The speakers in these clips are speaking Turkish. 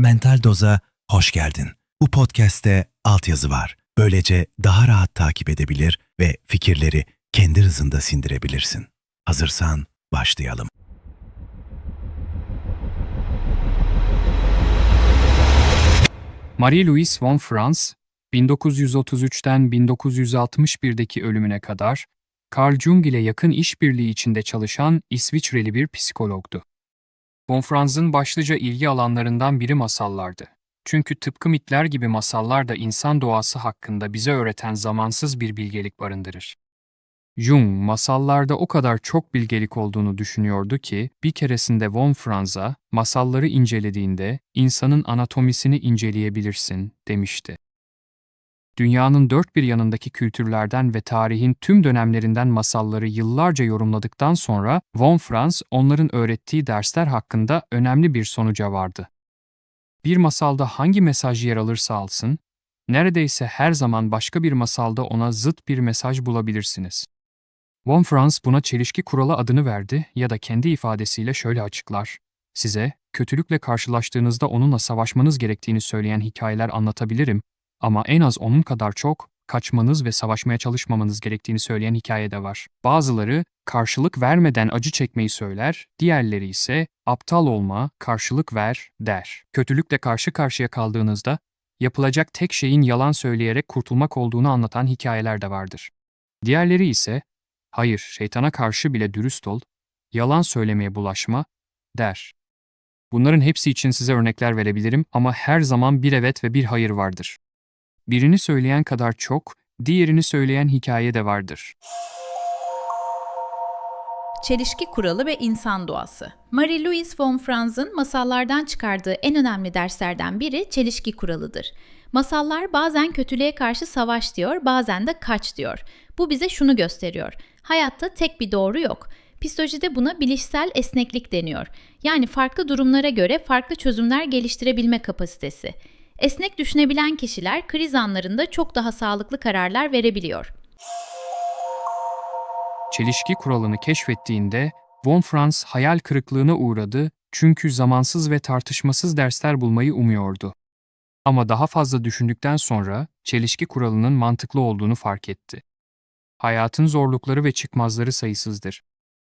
Mental Doz'a hoş geldin. Bu podcast'te altyazı var. Böylece daha rahat takip edebilir ve fikirleri kendi hızında sindirebilirsin. Hazırsan başlayalım. Marie-Louise von Franz, 1933'ten 1961'deki ölümüne kadar Carl Jung ile yakın işbirliği içinde çalışan İsviçreli bir psikologdu. Von Franz'ın başlıca ilgi alanlarından biri masallardı. Çünkü tıpkı mitler gibi masallar da insan doğası hakkında bize öğreten zamansız bir bilgelik barındırır. Jung, masallarda o kadar çok bilgelik olduğunu düşünüyordu ki, bir keresinde von Franz'a, masalları incelediğinde, insanın anatomisini inceleyebilirsin, demişti. Dünyanın dört bir yanındaki kültürlerden ve tarihin tüm dönemlerinden masalları yıllarca yorumladıktan sonra, von Franz, onların öğrettiği dersler hakkında önemli bir sonuca vardı. Bir masalda hangi mesaj yer alırsa alsın, neredeyse her zaman başka bir masalda ona zıt bir mesaj bulabilirsiniz. Von Franz buna çelişki kuralı adını verdi ya da kendi ifadesiyle şöyle açıklar. Size, kötülükle karşılaştığınızda onunla savaşmanız gerektiğini söyleyen hikayeler anlatabilirim ama en az onun kadar çok, kaçmanız ve savaşmaya çalışmamanız gerektiğini söyleyen hikaye de var. Bazıları, karşılık vermeden acı çekmeyi söyler, diğerleri ise aptal olma, karşılık ver der. Kötülükle karşı karşıya kaldığınızda, yapılacak tek şeyin yalan söyleyerek kurtulmak olduğunu anlatan hikayeler de vardır. Diğerleri ise, hayır şeytana karşı bile dürüst ol, yalan söylemeye bulaşma, der. Bunların hepsi için size örnekler verebilirim ama her zaman bir evet ve bir hayır vardır. Birini söyleyen kadar çok, diğerini söyleyen hikaye de vardır. Çelişki kuralı ve insan doğası. Marie-Louise von Franz'ın masallardan çıkardığı en önemli derslerden biri çelişki kuralıdır. Masallar bazen kötülüğe karşı savaş diyor, bazen de kaç diyor. Bu bize şunu gösteriyor. Hayatta tek bir doğru yok. Psikolojide buna bilişsel esneklik deniyor. Yani farklı durumlara göre farklı çözümler geliştirebilme kapasitesi. Esnek düşünebilen kişiler kriz anlarında çok daha sağlıklı kararlar verebiliyor. Çelişki kuralını keşfettiğinde von Franz hayal kırıklığına uğradı çünkü zamansız ve tartışmasız dersler bulmayı umuyordu. Ama daha fazla düşündükten sonra çelişki kuralının mantıklı olduğunu fark etti. Hayatın zorlukları ve çıkmazları sayısızdır.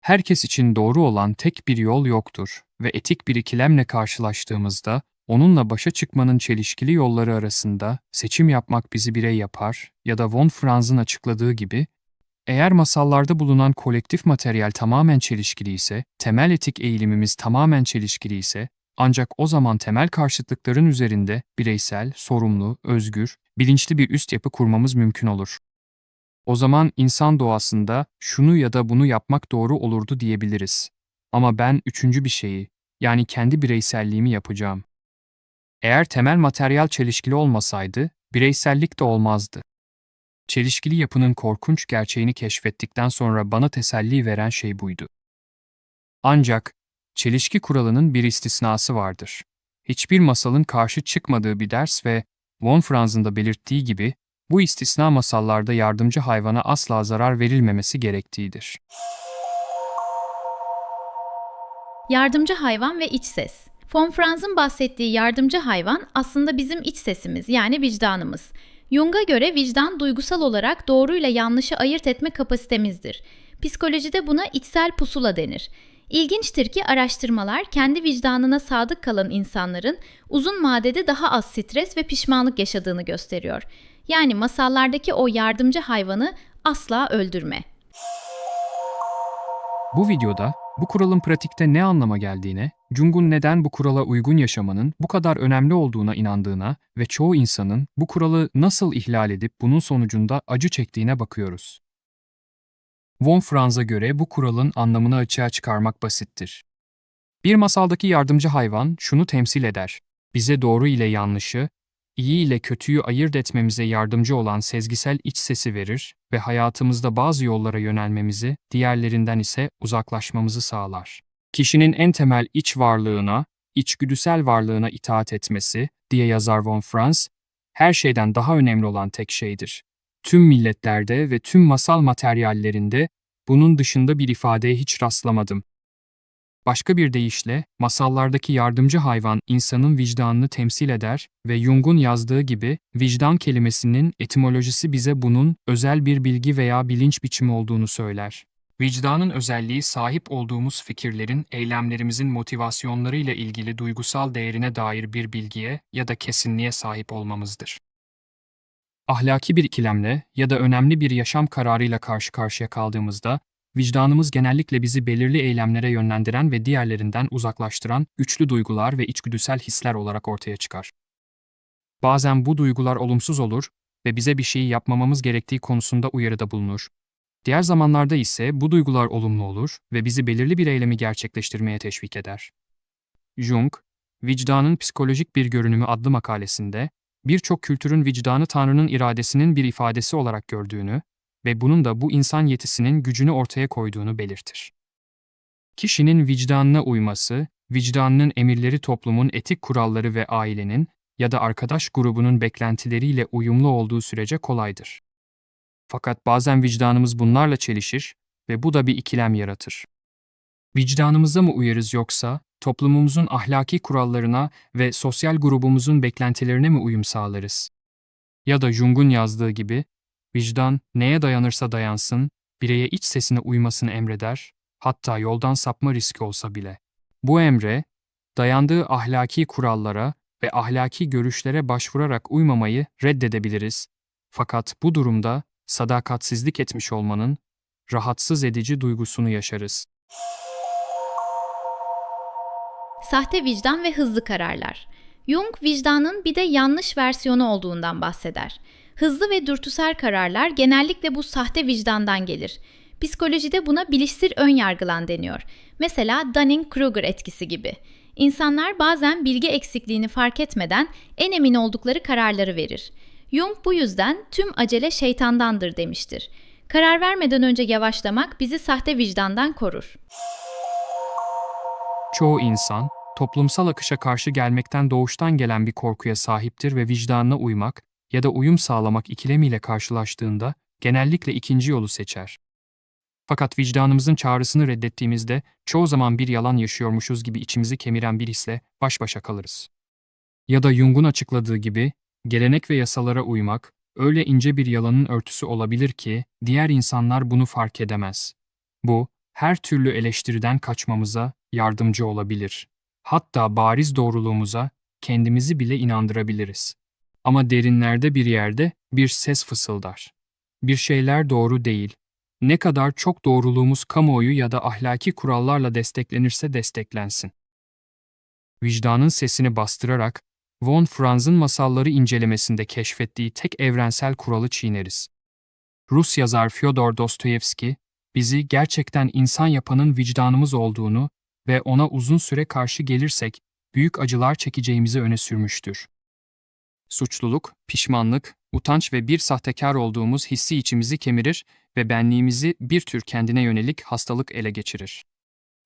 Herkes için doğru olan tek bir yol yoktur ve etik bir ikilemle karşılaştığımızda onunla başa çıkmanın çelişkili yolları arasında seçim yapmak bizi birey yapar ya da von Franz'ın açıkladığı gibi eğer masallarda bulunan kolektif materyal tamamen çelişkili ise, temel etik eğilimimiz tamamen çelişkili ise, ancak o zaman temel karşıtlıkların üzerinde bireysel, sorumlu, özgür, bilinçli bir üst yapı kurmamız mümkün olur. O zaman insan doğasında şunu ya da bunu yapmak doğru olurdu diyebiliriz. Ama ben üçüncü bir şeyi, yani kendi bireyselliğimi yapacağım. Eğer temel materyal çelişkili olmasaydı, bireysellik de olmazdı. Çelişkili yapının korkunç gerçeğini keşfettikten sonra bana teselli veren şey buydu. Ancak çelişki kuralının bir istisnası vardır. Hiçbir masalın karşı çıkmadığı bir ders ve von Franz'ın da belirttiği gibi bu istisna masallarda yardımcı hayvana asla zarar verilmemesi gerektiğidir. Yardımcı hayvan ve iç ses. Von Franz'ın bahsettiği yardımcı hayvan aslında bizim iç sesimiz yani vicdanımız. Jung'a göre vicdan duygusal olarak doğru ile yanlışı ayırt etme kapasitemizdir. Psikolojide buna içsel pusula denir. İlginçtir ki araştırmalar kendi vicdanına sadık kalan insanların uzun vadede daha az stres ve pişmanlık yaşadığını gösteriyor. Yani masallardaki o yardımcı hayvanı asla öldürme. Bu videoda bu kuralın pratikte ne anlama geldiğine, Jung'un neden bu kurala uygun yaşamanın bu kadar önemli olduğuna inandığına ve çoğu insanın bu kuralı nasıl ihlal edip bunun sonucunda acı çektiğine bakıyoruz. Von Franz'a göre bu kuralın anlamını açığa çıkarmak basittir. Bir masaldaki yardımcı hayvan şunu temsil eder. Bize doğru ile yanlışı, iyi ile kötüyü ayırt etmemize yardımcı olan sezgisel iç sesi verir ve hayatımızda bazı yollara yönelmemizi, diğerlerinden ise uzaklaşmamızı sağlar. Kişinin en temel iç varlığına, içgüdüsel varlığına itaat etmesi, diye yazar von Franz, her şeyden daha önemli olan tek şeydir. Tüm milletlerde ve tüm masal materyallerinde bunun dışında bir ifadeye hiç rastlamadım. Başka bir deyişle, masallardaki yardımcı hayvan insanın vicdanını temsil eder ve Jung'un yazdığı gibi vicdan kelimesinin etimolojisi bize bunun özel bir bilgi veya bilinç biçimi olduğunu söyler. Vicdanın özelliği sahip olduğumuz fikirlerin, eylemlerimizin motivasyonlarıyla ilgili duygusal değerine dair bir bilgiye ya da kesinliğe sahip olmamızdır. Ahlaki bir ikilemle ya da önemli bir yaşam kararıyla karşı karşıya kaldığımızda, vicdanımız genellikle bizi belirli eylemlere yönlendiren ve diğerlerinden uzaklaştıran güçlü duygular ve içgüdüsel hisler olarak ortaya çıkar. Bazen bu duygular olumsuz olur ve bize bir şeyi yapmamamız gerektiği konusunda uyarıda bulunur. Diğer zamanlarda ise bu duygular olumlu olur ve bizi belirli bir eylemi gerçekleştirmeye teşvik eder. Jung, Vicdanın Psikolojik Bir Görünümü adlı makalesinde, birçok kültürün vicdanı Tanrı'nın iradesinin bir ifadesi olarak gördüğünü ve bunun da bu insan yetisinin gücünü ortaya koyduğunu belirtir. Kişinin vicdanına uyması, vicdanının emirleri toplumun etik kuralları ve ailenin ya da arkadaş grubunun beklentileriyle uyumlu olduğu sürece kolaydır. Fakat bazen vicdanımız bunlarla çelişir ve bu da bir ikilem yaratır. Vicdanımıza mı uyarız yoksa toplumumuzun ahlaki kurallarına ve sosyal grubumuzun beklentilerine mi uyum sağlarız? Ya da Jung'un yazdığı gibi, vicdan neye dayanırsa dayansın, bireye iç sesine uymasını emreder, hatta yoldan sapma riski olsa bile. Bu emre, dayandığı ahlaki kurallara ve ahlaki görüşlere başvurarak uymamayı reddedebiliriz. Fakat bu durumda sadakatsizlik etmiş olmanın rahatsız edici duygusunu yaşarız. Sahte vicdan ve hızlı kararlar. Jung vicdanın bir de yanlış versiyonu olduğundan bahseder. Hızlı ve dürtüsel kararlar genellikle bu sahte vicdandan gelir. Psikolojide buna bilişsel ön yargılan deniyor. Mesela Dunning-Kruger etkisi gibi. İnsanlar bazen bilgi eksikliğini fark etmeden en emin oldukları kararları verir. Jung bu yüzden tüm acele şeytandandır demiştir. Karar vermeden önce yavaşlamak bizi sahte vicdandan korur. Çoğu insan, toplumsal akışa karşı gelmekten doğuştan gelen bir korkuya sahiptir ve vicdanına uymak ya da uyum sağlamak ikilemiyle karşılaştığında genellikle ikinci yolu seçer. Fakat vicdanımızın çağrısını reddettiğimizde çoğu zaman bir yalan yaşıyormuşuz gibi içimizi kemiren bir hisle baş başa kalırız. Ya da Jung'un açıkladığı gibi, gelenek ve yasalara uymak, öyle ince bir yalanın örtüsü olabilir ki diğer insanlar bunu fark edemez. Bu, her türlü eleştiriden kaçmamıza yardımcı olabilir. Hatta bariz doğruluğumuza kendimizi bile inandırabiliriz. Ama derinlerde bir yerde bir ses fısıldar. Bir şeyler doğru değil. Ne kadar çok doğruluğumuz kamuoyu ya da ahlaki kurallarla desteklenirse desteklensin. Vicdanın sesini bastırarak von Franz'ın masalları incelemesinde keşfettiği tek evrensel kuralı çiğneriz. Rus yazar Fyodor Dostoyevski, bizi gerçekten insan yapanın vicdanımız olduğunu ve ona uzun süre karşı gelirsek büyük acılar çekeceğimizi öne sürmüştür. Suçluluk, pişmanlık, utanç ve bir sahtekar olduğumuz hissi içimizi kemirir ve benliğimizi bir tür kendine yönelik hastalık ele geçirir.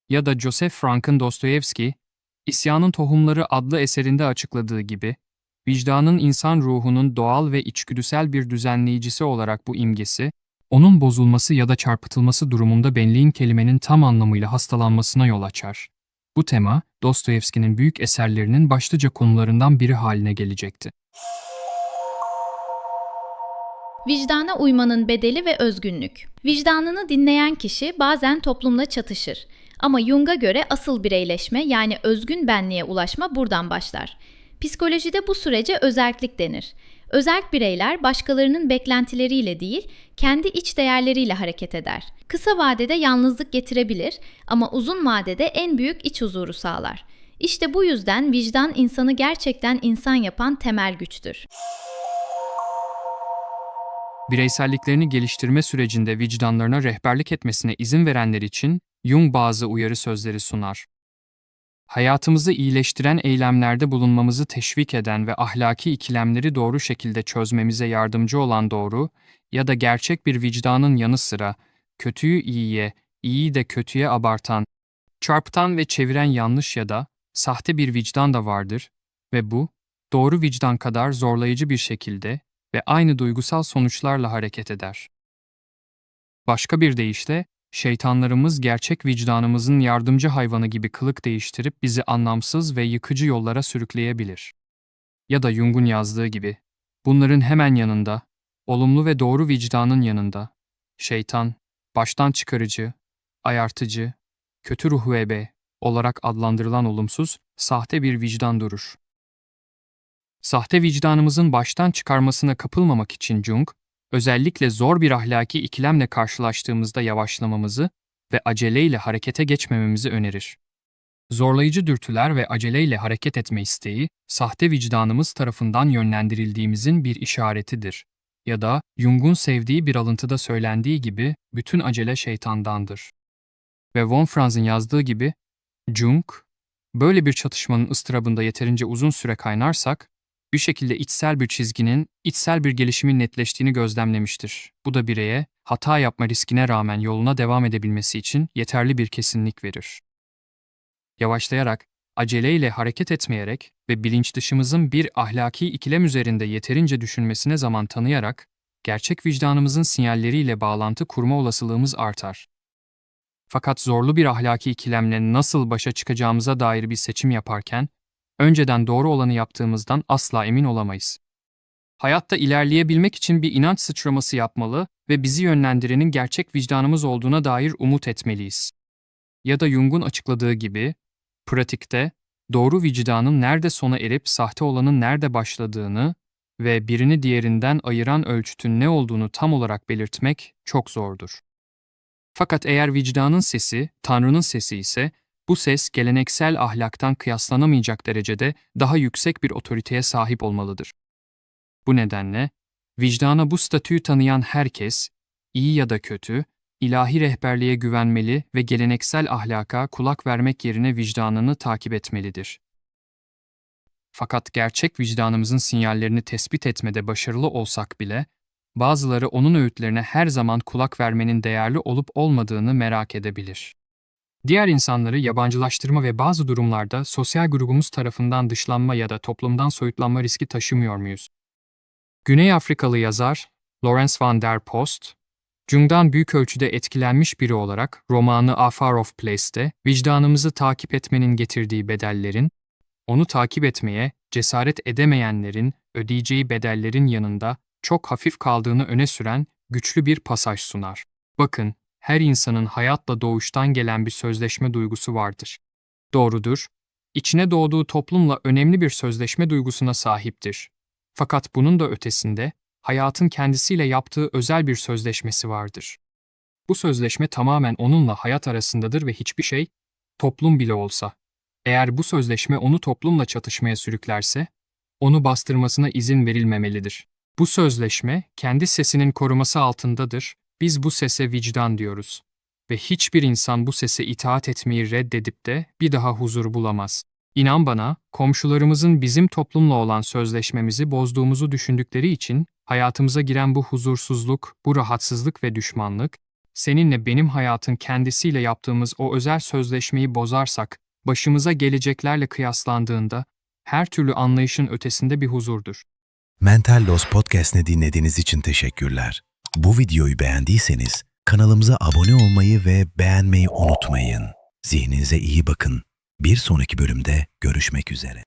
Ya da Joseph Frank'ın Dostoyevski, İsyanın Tohumları adlı eserinde açıkladığı gibi, vicdanın insan ruhunun doğal ve içgüdüsel bir düzenleyicisi olarak bu imgesi, onun bozulması ya da çarpıtılması durumunda benliğin kelimenin tam anlamıyla hastalanmasına yol açar. Bu tema, Dostoyevski'nin büyük eserlerinin başlıca konularından biri haline gelecekti. Vicdana uymanın bedeli ve özgünlük. Vicdanını dinleyen kişi bazen toplumla çatışır. Ama Jung'a göre asıl bireyleşme yani özgün benliğe ulaşma buradan başlar. Psikolojide bu sürece özellik denir. Özerk bireyler başkalarının beklentileriyle değil, kendi iç değerleriyle hareket eder. Kısa vadede yalnızlık getirebilir ama uzun vadede en büyük iç huzuru sağlar. İşte bu yüzden vicdan insanı gerçekten insan yapan temel güçtür. Bireyselliklerini geliştirme sürecinde vicdanlarına rehberlik etmesine izin verenler için Jung bazı uyarı sözleri sunar. Hayatımızı iyileştiren eylemlerde bulunmamızı teşvik eden ve ahlaki ikilemleri doğru şekilde çözmemize yardımcı olan doğru ya da gerçek bir vicdanın yanı sıra kötüyü iyiye, iyiyi de kötüye abartan, çarpıtan ve çeviren yanlış ya da sahte bir vicdan da vardır ve bu, doğru vicdan kadar zorlayıcı bir şekilde ve aynı duygusal sonuçlarla hareket eder. Başka bir deyişle, şeytanlarımız gerçek vicdanımızın yardımcı hayvanı gibi kılık değiştirip bizi anlamsız ve yıkıcı yollara sürükleyebilir. Ya da Jung'un yazdığı gibi, bunların hemen yanında, olumlu ve doğru vicdanın yanında, şeytan, baştan çıkarıcı, ayartıcı, kötü ruh ebe olarak adlandırılan olumsuz, sahte bir vicdan durur. Sahte vicdanımızın baştan çıkarmasına kapılmamak için Jung, özellikle zor bir ahlaki ikilemle karşılaştığımızda yavaşlamamızı ve aceleyle harekete geçmememizi önerir. Zorlayıcı dürtüler ve aceleyle hareket etme isteği, sahte vicdanımız tarafından yönlendirildiğimizin bir işaretidir. Ya da Jung'un sevdiği bir alıntıda söylendiği gibi bütün acele şeytandandır. Ve von Franz'ın yazdığı gibi, Jung, böyle bir çatışmanın ıstırabında yeterince uzun süre kaynarsak, bir şekilde içsel bir çizginin, içsel bir gelişimin netleştiğini gözlemlemiştir. Bu da bireye, hata yapma riskine rağmen yoluna devam edebilmesi için yeterli bir kesinlik verir. Yavaşlayarak, aceleyle hareket etmeyerek ve bilinç dışımızın bir ahlaki ikilem üzerinde yeterince düşünmesine zaman tanıyarak, gerçek vicdanımızın sinyalleriyle bağlantı kurma olasılığımız artar. Fakat zorlu bir ahlaki ikilemle nasıl başa çıkacağımıza dair bir seçim yaparken, önceden doğru olanı yaptığımızdan asla emin olamayız. Hayatta ilerleyebilmek için bir inanç sıçraması yapmalı ve bizi yönlendirenin gerçek vicdanımız olduğuna dair umut etmeliyiz. Ya da Jung'un açıkladığı gibi, pratikte doğru vicdanın nerede sona erip sahte olanın nerede başladığını ve birini diğerinden ayıran ölçütün ne olduğunu tam olarak belirtmek çok zordur. Fakat eğer vicdanın sesi, Tanrı'nın sesi ise, bu ses geleneksel ahlaktan kıyaslanamayacak derecede daha yüksek bir otoriteye sahip olmalıdır. Bu nedenle, vicdana bu statüyü tanıyan herkes, iyi ya da kötü, ilahi rehberliğe güvenmeli ve geleneksel ahlaka kulak vermek yerine vicdanını takip etmelidir. Fakat gerçek vicdanımızın sinyallerini tespit etmede başarılı olsak bile, bazıları onun öğütlerine her zaman kulak vermenin değerli olup olmadığını merak edebilir. Diğer insanları yabancılaştırma ve bazı durumlarda sosyal grubumuz tarafından dışlanma ya da toplumdan soyutlanma riski taşımıyor muyuz? Güney Afrikalı yazar Lawrence van der Post, Jung'dan büyük ölçüde etkilenmiş biri olarak romanı A Far Off Place'te vicdanımızı takip etmenin getirdiği bedellerin, onu takip etmeye cesaret edemeyenlerin ödeyeceği bedellerin yanında çok hafif kaldığını öne süren güçlü bir pasaj sunar. Bakın, her insanın hayatla doğuştan gelen bir sözleşme duygusu vardır. Doğrudur, içine doğduğu toplumla önemli bir sözleşme duygusuna sahiptir. Fakat bunun da ötesinde, hayatın kendisiyle yaptığı özel bir sözleşmesi vardır. Bu sözleşme tamamen onunla hayat arasındadır ve hiçbir şey, toplum bile olsa, eğer bu sözleşme onu toplumla çatışmaya sürüklerse, onu bastırmasına izin verilmemelidir. Bu sözleşme kendi sesinin koruması altındadır biz bu sese vicdan diyoruz ve hiçbir insan bu sese itaat etmeyi reddedip de bir daha huzur bulamaz. İnan bana, komşularımızın bizim toplumla olan sözleşmemizi bozduğumuzu düşündükleri için hayatımıza giren bu huzursuzluk, bu rahatsızlık ve düşmanlık, seninle benim hayatın kendisiyle yaptığımız o özel sözleşmeyi bozarsak, başımıza geleceklerle kıyaslandığında her türlü anlayışın ötesinde bir huzurdur. Mental Los Podcast'ini dinlediğiniz için teşekkürler. Bu videoyu beğendiyseniz kanalımıza abone olmayı ve beğenmeyi unutmayın. Zihninize iyi bakın. Bir sonraki bölümde görüşmek üzere.